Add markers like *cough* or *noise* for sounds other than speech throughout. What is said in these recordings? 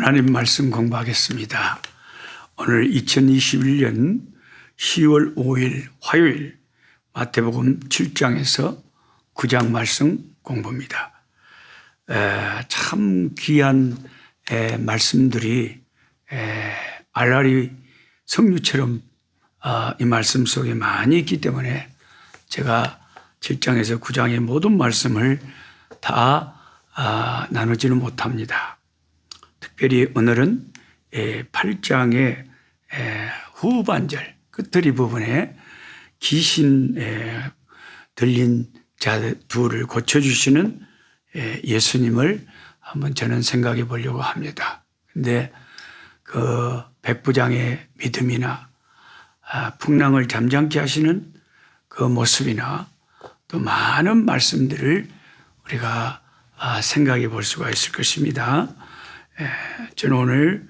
예, 하나님 말씀 공부하겠습니다. 오늘 2021년 10월 5일 화요일 마태복음 7장에서 9장 말씀 공부입니다. 에, 참 귀한 에, 말씀들이 에, 알라리 성류처럼 아, 이 말씀 속에 많이 있기 때문에 제가 7장에서 9장의 모든 말씀을 다 아, 나누지는 못합니다. 특별히 오늘은 8장의 후반절 끝들이 부분에 귀신 들린 자 둘을 고쳐주시는 예수님을 한번 저는 생각해 보려고 합니다. 근데 그 백부장의 믿음이나 아, 풍랑을 잠잠케 하시는 그 모습이나 또 많은 말씀들을 우리가 아, 생각해 볼 수가 있을 것입니다. 저는 오늘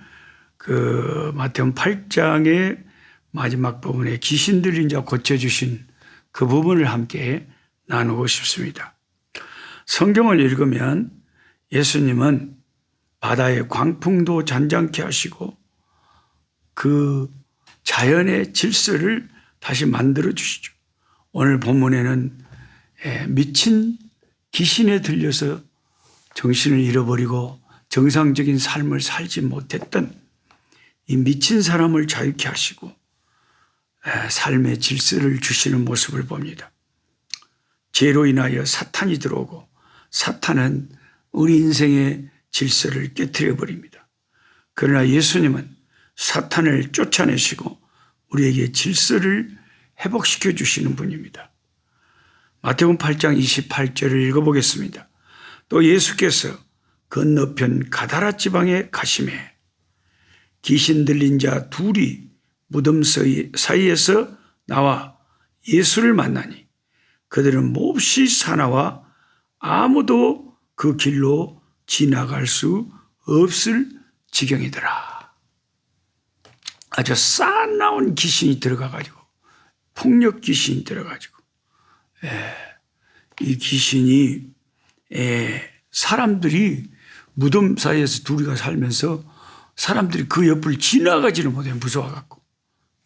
그 마태복음 8장의 마지막 부분에 귀신 들린 자 고쳐주신 그 부분을 함께 나누고 싶습니다. 성경을 읽으면 예수님은 바다의 광풍도 잔잔케 하시고 그 자연의 질서를 다시 만들어 주시죠. 오늘 본문에는 미친 귀신에 들려서 정신을 잃어버리고 정상적인 삶을 살지 못했던 이 미친 사람을 자유케 하시고 삶의 질서를 주시는 모습을 봅니다. 죄로 인하여 사탄이 들어오고 사탄은 우리 인생의 질서를 깨뜨려 버립니다. 그러나 예수님은 사탄을 쫓아내시고 우리에게 질서를 회복시켜 주시는 분입니다. 마태복음 8장 28절을 읽어보겠습니다. 또 예수께서 건너편 가다라 지방에 가심해 귀신 들린 자 둘이 무덤 사이에서 나와 예수를 만나니 그들은 몹시 사나와 아무도 그 길로 지나갈 수 없을 지경이더라. 아주 싸나운 귀신이 들어가가지고 폭력 귀신이 들어가지고 예, 이 귀신이 예, 사람들이 무덤 사이에서 둘이가 살면서 사람들이 그 옆을 지나가지는 못해 무서워갖고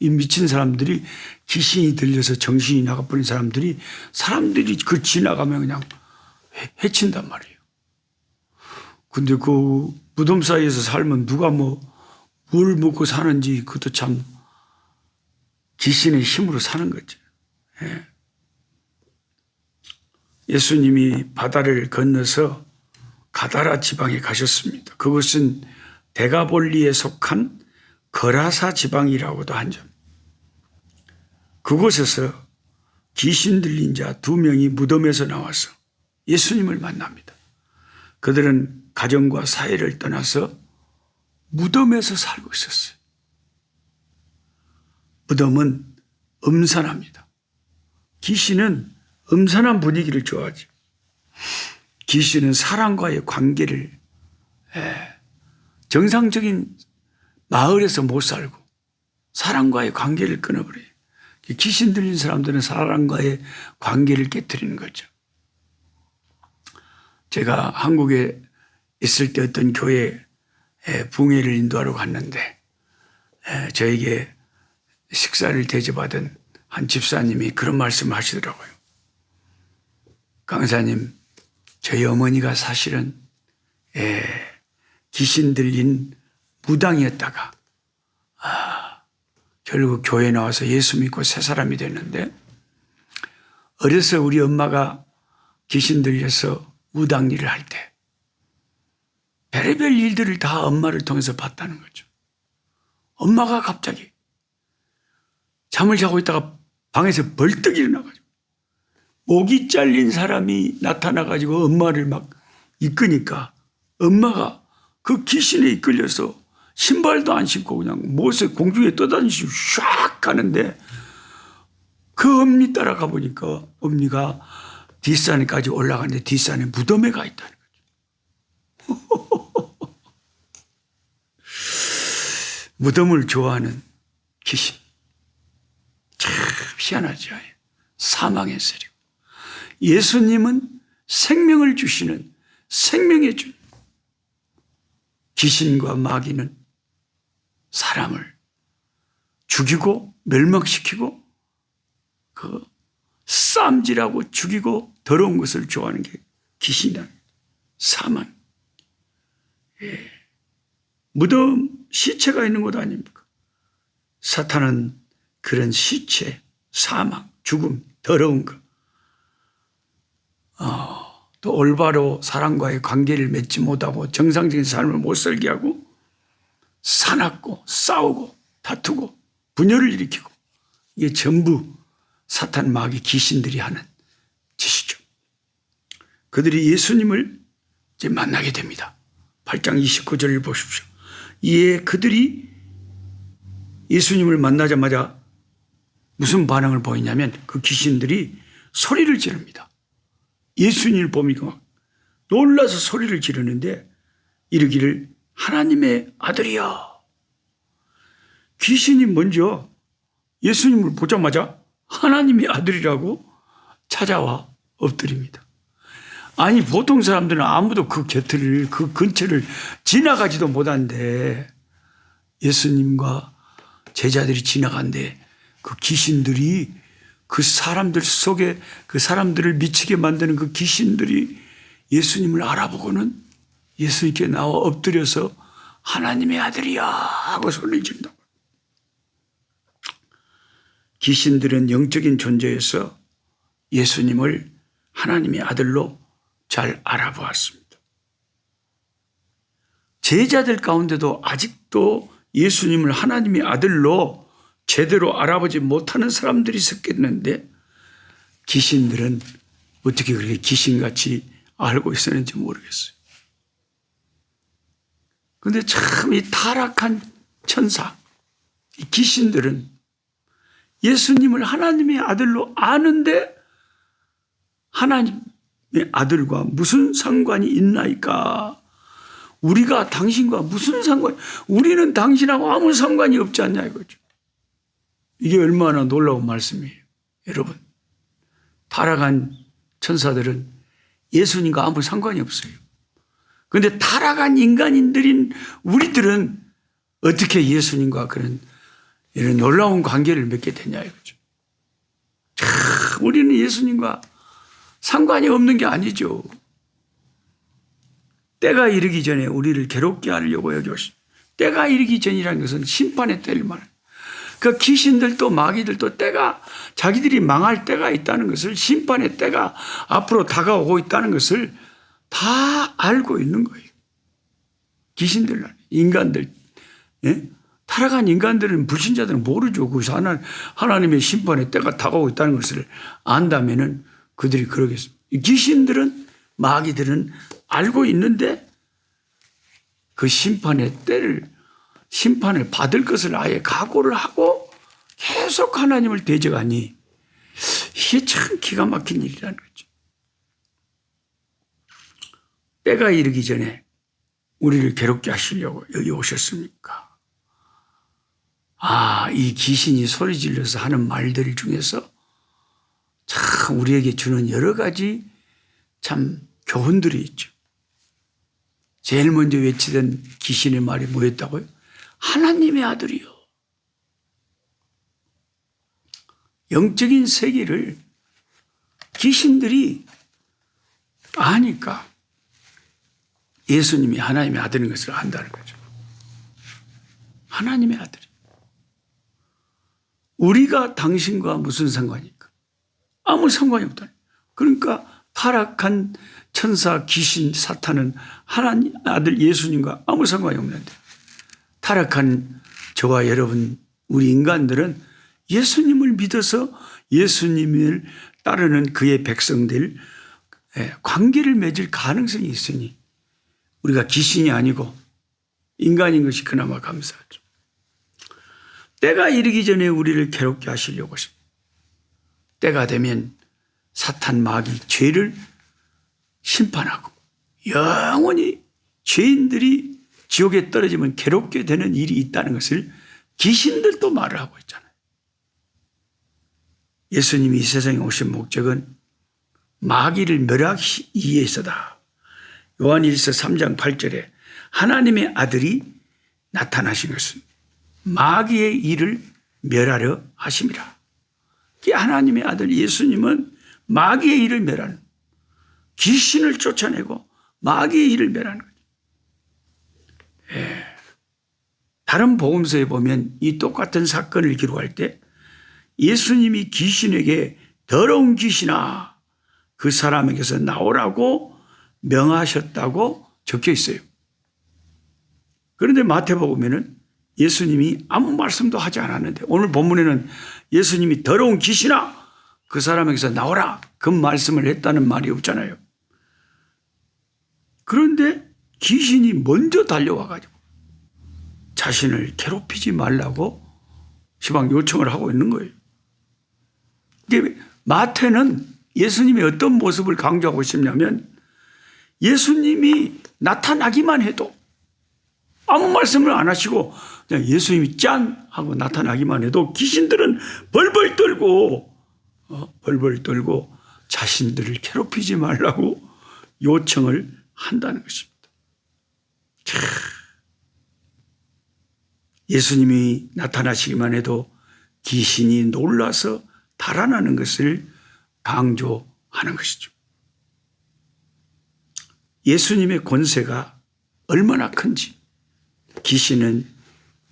이 미친 사람들이 귀신이 들려서 정신이 나가버린 사람들이 사람들이 그 지나가면 그냥 해, 친단 말이에요. 근데 그 무덤 사이에서 살면 누가 뭐 뭘 먹고 사는지 그것도 참 귀신의 힘으로 사는 거죠. 예. 예수님이 바다를 건너서 가다라 지방에 가셨습니다. 그것은 대가볼리에 속한 거라사 지방이라고도 한 점. 그곳에서 귀신 들린 자 두 명이 무덤에서 나와서 예수님을 만납니다. 그들은 가정과 사회를 떠나서 무덤에서 살고 있었어요. 무덤은 음산합니다. 귀신은 음산한 분위기를 좋아하죠. 귀신은 사람과의 관계를 정상적인 마을에서 못 살고 사람과의 관계를 끊어버려요. 귀신 들린 사람들은 사람과의 관계를 깨뜨리는 거죠. 제가 한국에 있을 때 어떤 교회 붕해를 인도하러 갔는데 저에게 식사를 대접하던 한 집사님이 그런 말씀을 하시더라고요. 강사님, 저희 어머니가 사실은 예, 귀신 들린 무당이었다가 아, 결국 교회 나와서 예수 믿고 새 사람이 됐는데 어려서 우리 엄마가 귀신 들려서 무당 일을 할 때 별의별 일들을 다 엄마를 통해서 봤다는 거죠. 엄마가 갑자기 잠을 자고 있다가 방에서 벌떡 일어나가지고 목이 잘린 사람이 나타나가지고 엄마를 막 이끄니까 엄마가 그 귀신에 이끌려서 신발도 안 신고 그냥 못에 공중에 떠다니시고 샥 가는데 그 엄니 따라가 보니까 엄니가 뒷산에까지 올라가는데 뒷산에 무덤에 가 있다는 거죠. *laughs* 무덤을 좋아하는 귀신. 참 희한하죠. 사망의 세력. 예수님은 생명을 주시는 생명의 주. 귀신과 마귀는 사람을 죽이고 멸망시키고 그 쌈질하고 죽이고 더러운 것을 좋아하는 게 귀신이란 사망. 예. 무덤 시체가 있는 곳 아닙니까? 사탄은 그런 시체, 사망, 죽음, 더러운 것, 어, 또 올바로 사람과의 관계를 맺지 못하고 정상적인 삶을 못 살게 하고 사납고 싸우고 다투고 분열을 일으키고 이게 전부 사탄 마귀 귀신들이 하는 짓이죠. 그들이 예수님을 이제 만나게 됩니다. 8장 29절을 보십시오. 이에 그들이 예수님을 만나자마자 무슨 반응을 보이냐면 그 귀신들이 소리를 지릅니다. 예수님을 보니까 막 놀라서 소리를 지르는데 이르기를 하나님의 아들이야. 귀신이 먼저 예수님을 보자마자 하나님의 아들이라고 찾아와 엎드립니다. 아니 보통 사람들은 아무도 그 곁을 그 근처를 지나가지도 못한데 예수님과 제자들이 지나간데 그 귀신들이 그 사람들 속에 그 사람들을 미치게 만드는 그 귀신들이 예수님을 알아보고는 예수님께 나와 엎드려서 하나님의 아들이야 하고 소리를 지른다. 귀신들은 영적인 존재에서 예수님을 하나님의 아들로 잘 알아보았습니다. 제자들 가운데도 아직도 예수님을 하나님의 아들로 제대로 알아보지 못하는 사람들이 있었겠는데 귀신들은 어떻게 그렇게 귀신같이 알고 있었는지 모르겠어요. 근데 참 이 타락한 천사, 이 귀신들은 예수님을 하나님의 아들로 아는데 하나님의 아들과 무슨 상관이 있나이까? 우리가 당신과 무슨 상관, 우리는 당신하고 아무 상관이 없지 않냐 이거죠. 이게 얼마나 놀라운 말씀이에요. 여러분, 타락한 천사들은 예수님과 아무 상관이 없어요. 그런데 타락한 인간인들인 우리들은 어떻게 예수님과 그런 이런 놀라운 관계를 맺게 되냐 이거죠. 참, 우리는 예수님과 상관이 없는 게 아니죠. 때가 이르기 전에 우리를 괴롭게 하려고 여기 오신 때가 이르기 전이라는 것은 심판의 때를 말해요. 그 귀신들도 마귀들도 때가 자기들이 망할 때가 있다는 것을 심판의 때가 앞으로 다가오고 있다는 것을 다 알고 있는 거예요. 귀신들, 인간들, 예? 타락한 인간들은 불신자들은 모르죠. 그 하나, 하나님의 심판의 때가 다가오고 있다는 것을 안다면은 그들이 그러겠습니다. 귀신들은 마귀들은 알고 있는데 그 심판의 때를 심판을 받을 것을 아예 각오를 하고 계속 하나님을 대적하니 이게 참 기가 막힌 일이라는 거죠. 때가 이르기 전에 우리를 괴롭게 하시려고 여기 오셨습니까? 아, 이 귀신이 소리 질러서 하는 말들 중에서 참 우리에게 주는 여러 가지 참 교훈들이 있죠. 제일 먼저 외치던 귀신의 말이 뭐였다고요? 하나님의 아들이요. 영적인 세계를 귀신들이 아니까 예수님이 하나님의 아들인 것을 안다는 거죠. 하나님의 아들이. 우리가 당신과 무슨 상관입니까? 아무 상관이 없다. 그러니까 타락한 천사, 귀신, 사탄은 하나님 아들 예수님과 아무 상관이 없는데 타락한 저와 여러분 우리 인간들은 예수님을 믿어서 예수님을 따르는 그의 백성들 예, 관계를 맺을 가능성이 있으니 우리가 귀신이 아니고 인간인 것이 그나마 감사하죠. 때가 이르기 전에 우리를 괴롭게 하시려고 하십니다. 때가 되면 사탄 마귀 죄를 심판하고 영원히 죄인들이 지옥에 떨어지면 괴롭게 되는 일이 있다는 것을 귀신들도 말을 하고 있잖아요. 예수님이 이 세상에 오신 목적은 마귀를 멸하기 위해서다. 요한일서 3장 8절에 하나님의 아들이 나타나신 것은 마귀의 일을 멸하려 하심이라. 이 하나님의 아들 예수님은 마귀의 일을 멸하는 귀신을 쫓아내고 마귀의 일을 멸하는. 예. 다른 복음서에 보면 이 똑같은 사건을 기록할 때 예수님이 귀신에게 더러운 귀신아 그 사람에게서 나오라고 명하셨다고 적혀 있어요. 그런데 마태복음에는 예수님이 아무 말씀도 하지 않았는데 오늘 본문에는 예수님이 더러운 귀신아 그 사람에게서 나오라 그 말씀을 했다는 말이 없잖아요. 그런데 귀신이 먼저 달려와 가지고 자신을 괴롭히지 말라고 시방 요청을 하고 있는 거예요. 근데 마태는 예수님이 어떤 모습을 강조하고 싶냐면 예수님이 나타나기만 해도 아무 말씀을 안 하시고 그냥 예수님이 짠 하고 나타나기만 해도 귀신들은 벌벌 떨고 어, 벌벌 떨고 자신들을 괴롭히지 말라고 요청을 한다는 것입니다. 참. 예수님이 나타나시기만 해도 귀신이 놀라서 달아나는 것을 강조하는 것이죠. 예수님의 권세가 얼마나 큰지 귀신은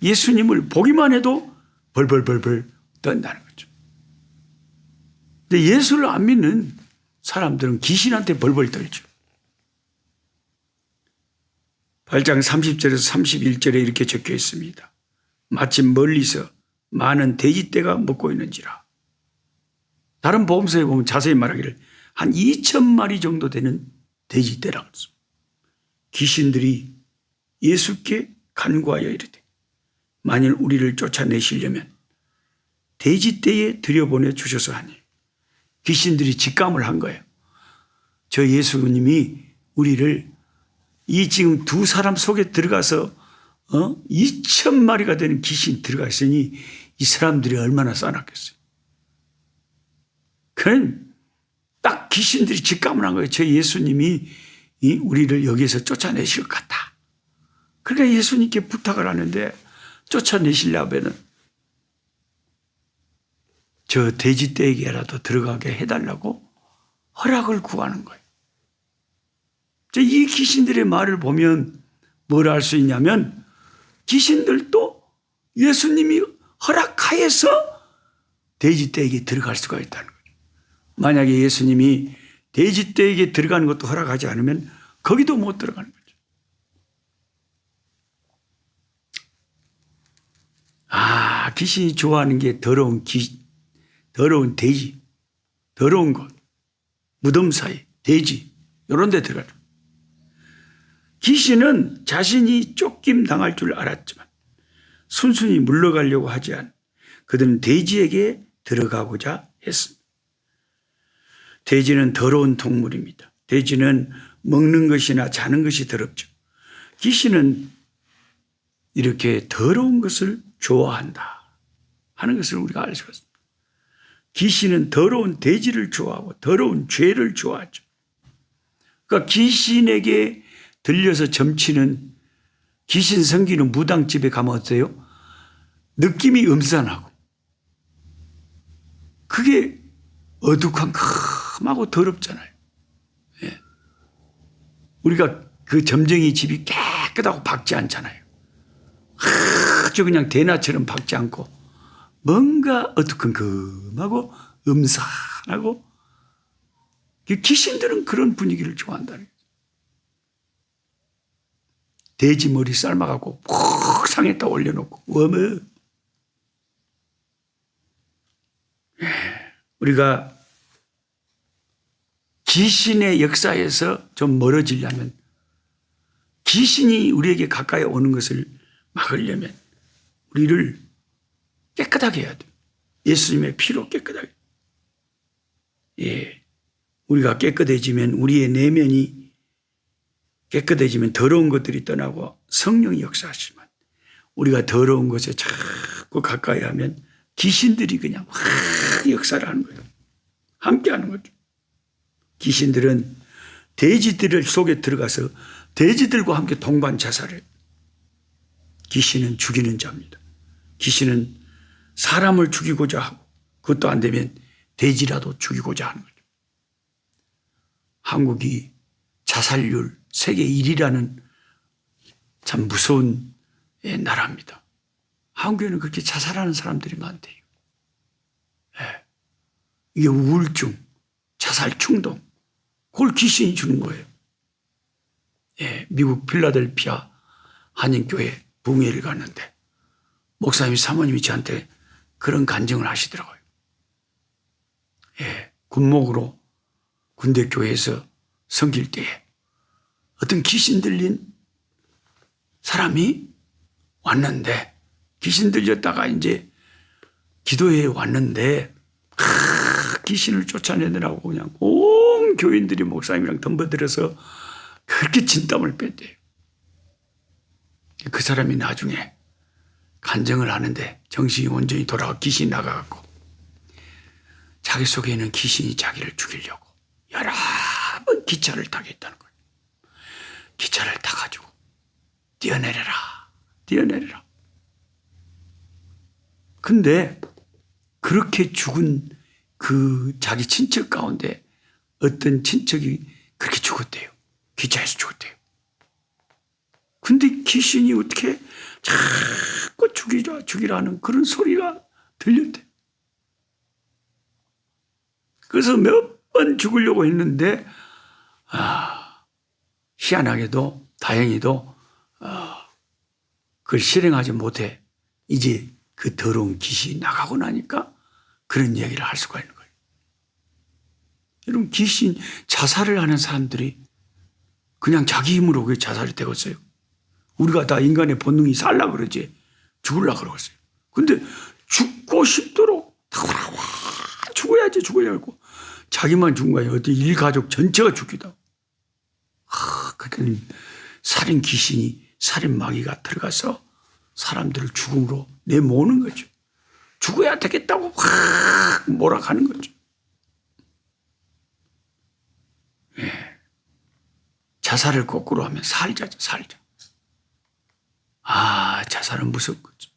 예수님을 보기만 해도 벌벌벌벌 떤다는 거죠. 근데 예수를 안 믿는 사람들은 귀신한테 벌벌 떨죠. 8장 30절에서 31절에 이렇게 적혀 있습니다. 마침 멀리서 많은 돼지떼가 먹고 있는지라. 다른 보험서에 보면 자세히 말하기를 한 2천 마리 정도 되는 돼지떼라고 했습니다. 귀신들이 예수께 간구하여 이르되 만일 우리를 쫓아내시려면 돼지떼에 들여보내 주셔서 하니 귀신들이 직감을 한 거예요. 저 예수님이 우리를 이 지금 두 사람 속에 들어가서 어? 2천 마리가 되는 귀신이 들어가 있으니 이 사람들이 얼마나 싸놨겠어요. 그는 딱 귀신들이 직감을 한 거예요. 저 예수님이 이 우리를 여기에서 쫓아내실 것 같다. 그러니까 예수님께 부탁을 하는데 쫓아내시려면은 저 돼지 떼에게라도 들어가게 해달라고 허락을 구하는 거예요. 이 귀신들의 말을 보면 뭘 알 수 있냐면 귀신들도 예수님이 허락하여서 돼지떼에게 들어갈 수가 있다는 거예요. 만약에 예수님이 돼지떼에게 들어가는 것도 허락하지 않으면 거기도 못 들어가는 거죠. 아, 귀신이 좋아하는 게 더러운 기, 더러운 돼지, 더러운 것, 무덤 사이, 돼지, 이런 데 들어가는 귀신은 자신이 쫓김 당할 줄 알았지만 순순히 물러가려고 하지 않 그들은 돼지에게 들어가고자 했습니다. 돼지는 더러운 동물입니다. 돼지는 먹는 것이나 자는 것이 더럽죠. 귀신은 이렇게 더러운 것을 좋아한다 하는 것을 우리가 알 수가 있습니다. 귀신은 더러운 돼지를 좋아하고 더러운 죄를 좋아하죠. 그러니까 귀신에게 들려서 점치는 귀신 섬기는 무당집에 가면 어때요? 느낌이 음산하고 그게 어두컴컴하고 더럽잖아요. 예. 우리가 그 점쟁이 집이 깨끗하고 박지 않잖아요. 아주 그냥 대나처럼 박지 않고 뭔가 어두컴컴하고 음산하고 그 귀신들은 그런 분위기를 좋아한다는. 돼지 머리 삶아갖고 푹 상에다 올려놓고 워머 우리가 귀신의 역사에서 좀 멀어지려면 귀신이 우리에게 가까이 오는 것을 막으려면 우리를 깨끗하게 해야 돼. 예수님의 피로 깨끗하게. 예. 우리가 깨끗해지면 우리의 내면이 깨끗해지면 더러운 것들이 떠나고 성령이 역사하시면 우리가 더러운 것에 자꾸 가까이 하면 귀신들이 그냥 확 역사를 하는 거예요. 함께 하는 거죠. 귀신들은 돼지들 속에 들어가서 돼지들과 함께 동반 자살을 귀신은 죽이는 자입니다. 귀신은 사람을 죽이고자 하고 그것도 안 되면 돼지라도 죽이고자 하는 거죠. 한국이 자살률 세계 1위라는 참 무서운 예, 나라입니다. 한국에는 그렇게 자살하는 사람들이 많대요. 예. 이게 우울증, 자살 충동, 그걸 귀신이 주는 거예요. 예, 미국 필라델피아 한인교회 붕회를 갔는데 목사님 사모님이 저한테 그런 간증을 하시더라고요. 예, 군목으로 군대 교회에서 섬길 때에 어떤 귀신 들린 사람이 왔는데 귀신 들렸다가 이제 기도회에 왔는데 하, 귀신을 쫓아내느라고 그냥 온 교인들이 목사님이랑 덤벼들어서 그렇게 진땀을 뺐대요. 그 사람이 나중에 간증을 하는데 정신이 온전히 돌아가 귀신이 나가갖고 자기 속에 있는 귀신이 자기를 죽이려고 여러 번 기차를 타겠다는 거예요. 기차를 타가지고 뛰어내려라, 뛰어내려라. 근데 그렇게 죽은 그 자기 친척 가운데 어떤 친척이 그렇게 죽었대요. 기차에서 죽었대요. 근데 귀신이 어떻게 자꾸 죽이라, 죽이라는 그런 소리가 들렸대. 그래서 몇 번 죽으려고 했는데, 아, 희한하게도, 다행히도, 아, 그걸 실행하지 못해. 이제 그 더러운 귀신이 나가고 나니까 그런 이야기를 할 수가 있는 거예요. 여러분, 귀신, 자살을 하는 사람들이 그냥 자기 힘으로 그게 자살이 되겠어요. 우리가 다 인간의 본능이 살라 그러지 죽을라 그러겠어요. 근데 죽고 싶도록 와 죽어야지 죽어야 하고 자기만 죽은 거야. 어디 일 가족 전체가 죽기도 하, 그러니까 살인 귀신이 살인 마귀가 들어가서 사람들을 죽음으로 내모는 거죠. 죽어야 되겠다고 확 몰아가는 거죠. 예. 자살을 거꾸로 하면 살자죠, 살자. 아, 자살은 무서운 거죠.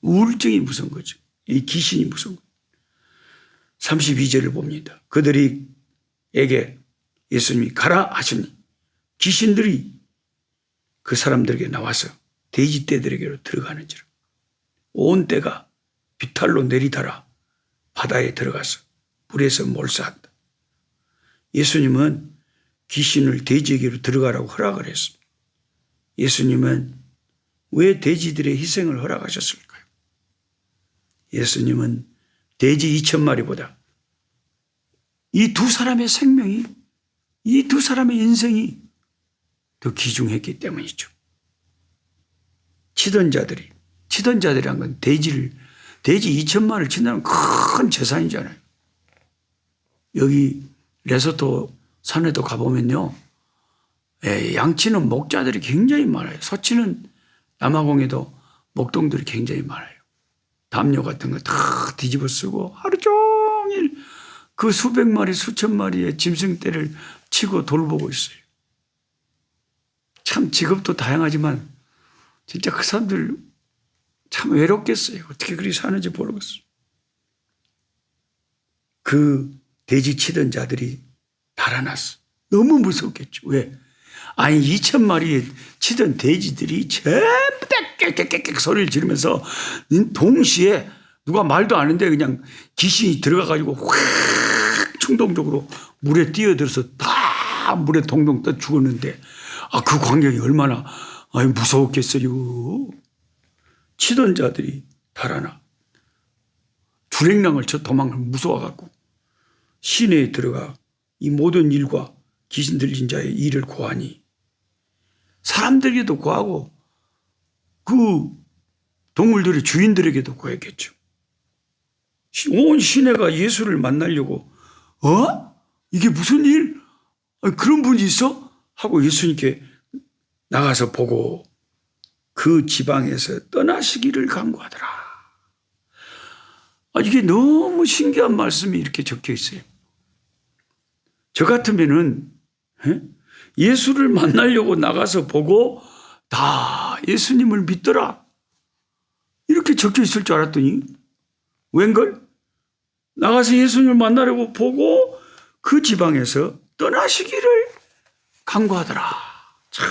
우울증이 무서운 거죠. 이 귀신이 무서운 거죠. 32절을 봅니다. 그들이 에게 예수님이 가라 하시니 귀신들이 그 사람들에게 나와서 돼지 떼들에게로 들어가는지라. 온 떼가 비탈로 내리다라 바다에 들어가서 물에서 몰사한다. 예수님은 귀신을 돼지에게로 들어가라고 허락을 했습니다. 예수님은 왜 돼지들의 희생을 허락하셨을까요? 예수님은 돼지 2천 마리보다 이 두 사람의 생명이, 이 두 사람의 인생이 더 귀중했기 때문이죠. 치던 자들이, 치던 자들이란 건 돼지를, 돼지 2천 마리를 친다는 큰 재산이잖아요. 여기 레소토 산에도 가보면요. 예, 양치는 목자들이 굉장히 많아요. 서치는 남아공에도 목동들이 굉장히 많아요. 담요 같은 거 다 뒤집어 쓰고 하루 종일 그 수백 마리, 수천 마리의 짐승떼를 치고 돌보고 있어요. 참 직업도 다양하지만 진짜 그 사람들 참 외롭겠어요. 어떻게 그리 사는지 모르겠어요. 그 돼지 치던 자들이 달아났어. 너무 무섭겠죠. 왜? 아니 2천 마리 치던 돼지들이 전부 다 깨깨깨깨 소리를 지르면서 동시에 누가 말도 안 하는데 그냥 귀신이 들어가 가지고 확 충동적으로 물에 뛰어들어서 다 물에 동동 떠 죽었는데 아 그 광경이 얼마나 아니 무서웠겠어요. 치던 자들이 달아나 주랭랑을 쳐 도망을 무서워갖고 시내에 들어가 이 모든 일과 귀신 들린 자의 일을 고하니 사람들에게도 고하고 그 동물들의 주인들에게도 고했겠죠. 온 시내가 예수를 만나려고 어? 이게 무슨 일? 그런 분이 있어? 하고 예수님께 나가서 보고 그 지방에서 떠나시기를 간구하더라. 아, 이게 너무 신기한 말씀이 이렇게 적혀 있어요. 저 같으면은 에? 예수를 만나려고 나가서 보고 다 예수님을 믿더라. 이렇게 적혀 있을 줄 알았더니 웬걸? 나가서 예수님을 만나려고 보고 그 지방에서 떠나시기를 간구하더라. 참.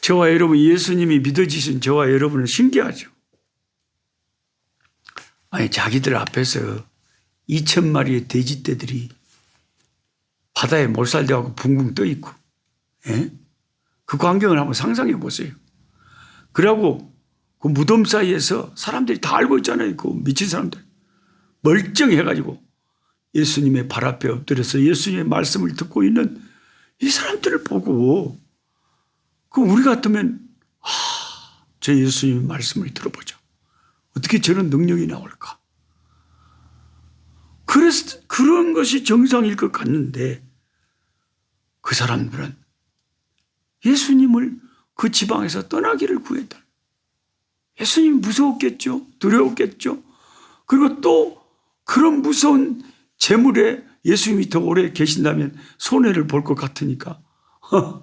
저와 여러분, 예수님이 믿어지신 저와 여러분은 신기하죠. 아니, 자기들 앞에서 2천 마리의 돼지떼들이 바다에 몰살되고 붕붕 떠 있고, 예? 그 광경을 한번 상상해 보세요. 그러고 그 무덤 사이에서 사람들이 다 알고 있잖아요. 그 미친 사람들. 멀쩡해가지고 예수님의 발 앞에 엎드려서 예수님의 말씀을 듣고 있는 이 사람들을 보고 그 우리 같으면 아, 저 예수님의 말씀을 들어보자. 어떻게 저런 능력이 나올까? 그래서 그런 것이 정상일 것 같는데 그 사람들은 예수님을 그 지방에서 떠나기를 구했다. 예수님이 무서웠겠죠. 두려웠겠죠. 그리고 또 그런 무서운 재물에 예수님이 더 오래 계신다면 손해를 볼 것 같으니까 *laughs*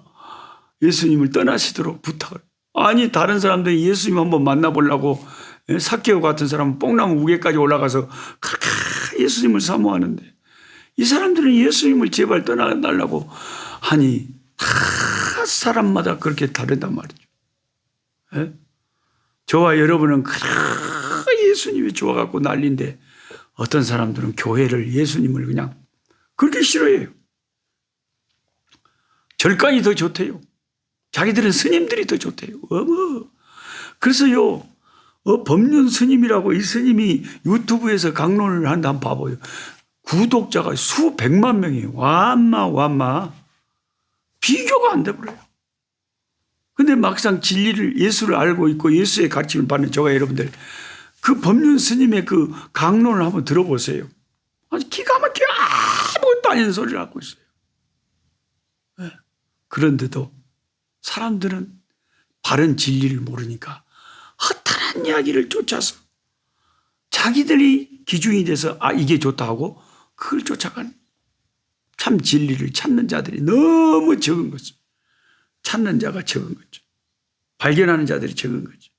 예수님을 떠나시도록 부탁을. 아니 다른 사람들이 예수님 한번 만나보려고 예, 사케오 같은 사람은 뽕나무 우개까지 올라가서 그렇게 예수님을 사모하는데 이 사람들은 예수님을 제발 떠나달라고 하니 다 사람마다 그렇게 다르단 말이죠. 예? 저와 여러분은 그렇게 예수님이 좋아갖고 난리인데 어떤 사람들은 교회를 예수님을 그냥 그렇게 싫어해요. 절간이 더 좋대요. 자기들은 스님들이 더 좋대요. 어머. 그래서요, 어, 법륜 스님이라고 이 스님이 유튜브에서 강론을 한다 한번 봐봐요. 구독자가 수백만 명이에요. 완마, 완마. 비교가 안 돼버려요. 근데 막상 진리를 예수를 알고 있고 예수의 가르침을 받는 저와 여러분들 그 법륜 스님의 그 강론을 한번 들어보세요. 아주 기가 막히게 아무것도 아닌 소리를 하고 있어요. 네. 그런데도 사람들은 바른 진리를 모르니까 허탈한 이야기를 쫓아서 자기들이 기준이 돼서 아 이게 좋다 하고 그걸 쫓아가는 참 진리를 찾는 자들이 너무 적은 거죠. 찾는 자가 적은 거죠. 발견하는 자들이 적은 거죠.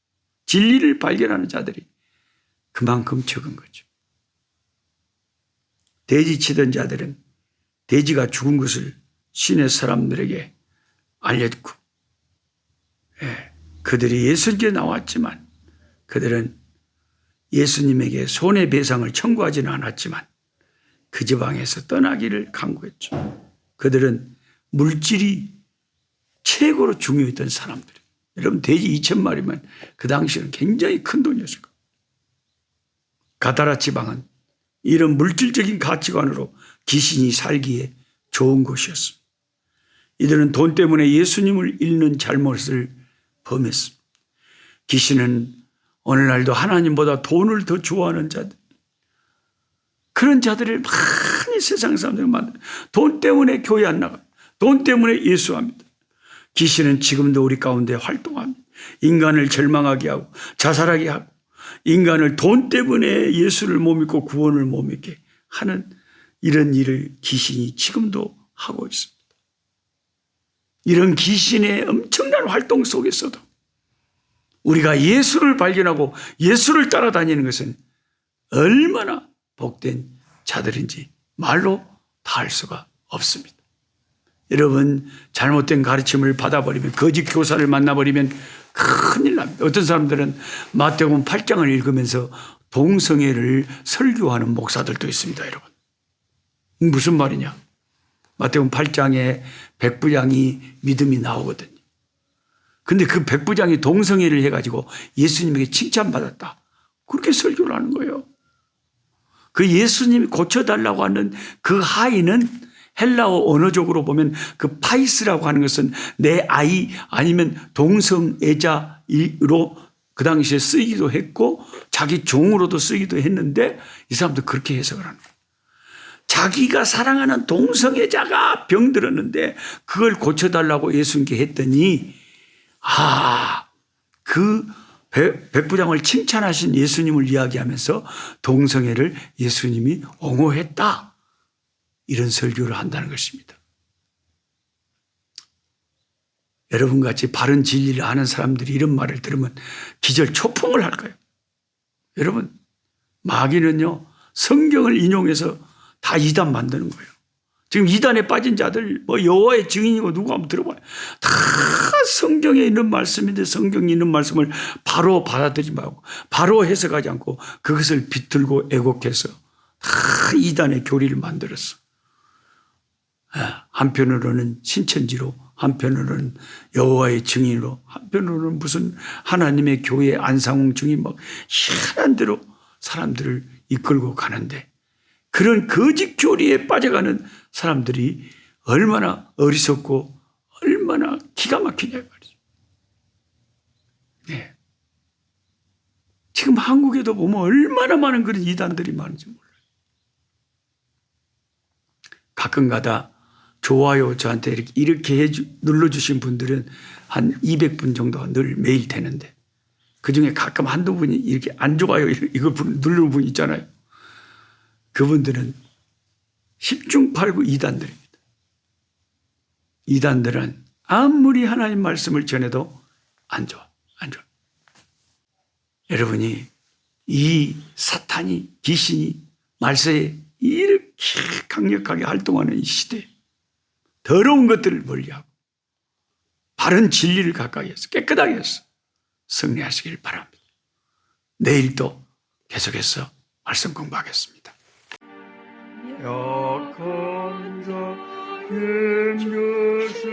진리를 발견하는 자들이 그만큼 적은 거죠. 돼지 치던 자들은 돼지가 죽은 것을 신의 사람들에게 알렸고, 예, 그들이 예수께 나왔지만 그들은 예수님에게 손해배상을 청구하지는 않았지만 그 지방에서 떠나기를 강구했죠. 그들은 물질이 최고로 중요했던 사람들. 여러분 돼지 2천 마리면 그 당시에는 굉장히 큰 돈이었을 거예요. 가다라 지방은 이런 물질적인 가치관으로 귀신이 살기에 좋은 곳이었습니다. 이들은 돈 때문에 예수님을 잃는 잘못을 범했습니다. 귀신은 오늘날도 하나님보다 돈을 더 좋아하는 자들, 그런 자들을 많이 세상 사람들이 만들. 돈 때문에 교회 안 나가. 돈 때문에 예수합니다. 귀신은 지금도 우리 가운데 활동합니다. 인간을 절망하게 하고 자살하게 하고 인간을 돈 때문에 예수를 못 믿고 구원을 못 믿게 하는 이런 일을 귀신이 지금도 하고 있습니다. 이런 귀신의 엄청난 활동 속에서도 우리가 예수를 발견하고 예수를 따라다니는 것은 얼마나 복된 자들인지 말로 다 할 수가 없습니다. 여러분 잘못된 가르침을 받아버리면 거짓 교사를 만나버리면 큰일 납니다. 어떤 사람들은 마태복음 8장을 읽으면서 동성애를 설교하는 목사들도 있습니다, 여러분. 무슨 말이냐? 마태복음 8장에 백부장이 믿음이 나오거든요. 근데 그 백부장이 동성애를 해 가지고 예수님에게 칭찬받았다. 그렇게 설교를 하는 거예요. 그 예수님이 고쳐달라고 하는 그 하인은 헬라어 언어적으로 보면 그 파이스라고 하는 것은 내 아이 아니면 동성애자로 그 당시에 쓰기도 했고 자기 종으로도 쓰기도 했는데 이 사람도 그렇게 해석을 거예요. 자기가 사랑하는 동성애자가 병들었는데 그걸 고쳐달라고 예수님께 했더니 아, 그 백부장을 칭찬하신 예수님을 이야기하면서 동성애를 예수님이 옹호했다. 이런 설교를 한다는 것입니다. 여러분 같이 바른 진리를 아는 사람들이 이런 말을 들으면 기절 초풍을 할 거예요. 여러분, 마귀는요, 성경을 인용해서 다 이단 만드는 거예요. 지금 이단에 빠진 자들, 뭐 여호와의 증인이고 누구 한번 들어봐요. 다 성경에 있는 말씀인데 성경에 있는 말씀을 바로 받아들이지 말고, 바로 해석하지 않고 그것을 비틀고 애곡해서 다 이단의 교리를 만들었어. 아, 한편으로는 신천지로, 한편으로는 여호와의 증인으로, 한편으로는 무슨 하나님의 교회 안상홍 증인 막 희한한 대로 사람들을 이끌고 가는데 그런 거짓 교리에 빠져가는 사람들이 얼마나 어리석고 얼마나 기가 막히냐 말이죠. 네. 지금 한국에도 보면 얼마나 많은 그런 이단들이 많은지 몰라요. 가끔가다 좋아요 저한테 이렇게, 이렇게 해주, 눌러주신 분들은 한 200분 정도가 늘 매일 되는데 그 중에 가끔 한두 분이 이렇게 안 좋아요 이거 누르는 분 있잖아요. 그분들은 10중 8구 이단들입니다. 이단들은 아무리 하나님 말씀을 전해도 안 좋아. 안 좋아. 여러분이 이 사탄이 귀신이 말세에 이렇게 강력하게 활동하는 이 시대에 더러운 것들을 멀리하고 바른 진리를 가까이 해서 깨끗하게 해서 승리하시길 바랍니다. 내일도 계속해서 말씀 공부하겠습니다. 약한 자 힘주시